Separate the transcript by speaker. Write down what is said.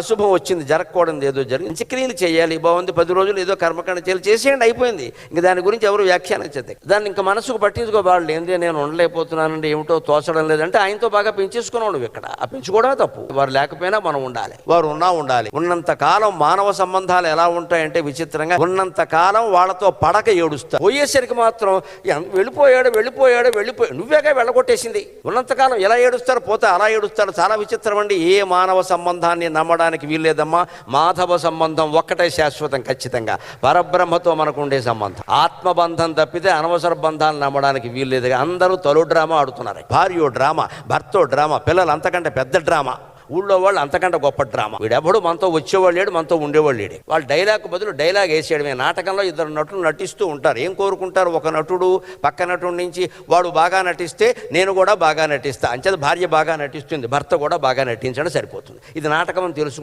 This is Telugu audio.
Speaker 1: అశుభం వచ్చింది జరగకూడదు ఏదో జరిగింది. అంత్యక్రియలు చేయాలి బాగుంది పది రోజులు ఏదో కర్మకాండ చేయాలి చేసేయండి అయిపోయింది. ఇంకా దాని గురించి ఎవరు వ్యాఖ్యానించదు దాన్ని ఇంకా మనసుకు పట్టించుకోబాడు ఏంది నేను ఉండలేకపోతున్నానండి ఏమిటో తోచడం లేదంటే ఆయనతో బాగా పెంచేసుకున్నాడు ఇక్కడ. ఆ పెంచుకోవడమే తప్పు. వారు లేకపోయినా మనం ఉండాలి. వారు ఉన్నా ఉండాలి. ఉన్నంత కాలం మానవ సంబంధాలు ఎలా ఉంటాయంటే విచిత్రంగా ఉన్నంత కాలం వాళ్ళతో పడక ఏడుస్తా. పోయేసరికి మాత్రం వెళ్ళిపోయాడు వెళ్ళిపోయాడు వెళ్ళిపోయాడు. నువ్వేగా వెళ్ళగొట్టేసింది. ఉన్నంతకాలం ఎలా ఏడుస్తారు? పోతే అలా ఏడుస్తారు చాలా విచిత్రం అండి. ఏ మానవ సంబంధాన్ని నమ్మడానికి వీల్లేదమ్మా. మాధవ సంబంధం ఒక్కటే శాశ్వతం ఖచ్చితంగా. పరబ్రహ్మతో మనకు ఉండే సంబంధం. ఆత్మబంధం తప్పితే అనవసర బంధాలు నమ్మడానికి వీల్లేదు. అందరూ తొలు డ్రామా ఆడుతున్నారు. భార్యో డ్రామా భర్తో డ్రామా పిల్లలు అంతకంటే పెద్ద డ్రామా. ఊళ్ళో వాళ్ళు అంతకంటే గొప్ప డ్రామా. వీడెవడు? మనతో వచ్చేవాళ్ళు లేడు మనతో ఉండేవాళ్ళు లేడు వాళ్ళు డైలాగ్ బదులు డైలాగ్ వేసేయడమే. నాటకంలో ఇద్దరు నటులు నటిస్తూ ఉంటారు. ఏం కోరుకుంటారు? ఒక నటుడు పక్క నటుడి నుంచి వాడు బాగా నటిస్తే నేను కూడా బాగా నటిస్తా. అంచేది భార్య బాగా నటిస్తుంది భర్త కూడా బాగా నటించడం సరిపోతుంది. ఇది నాటకం అని తెలుసు.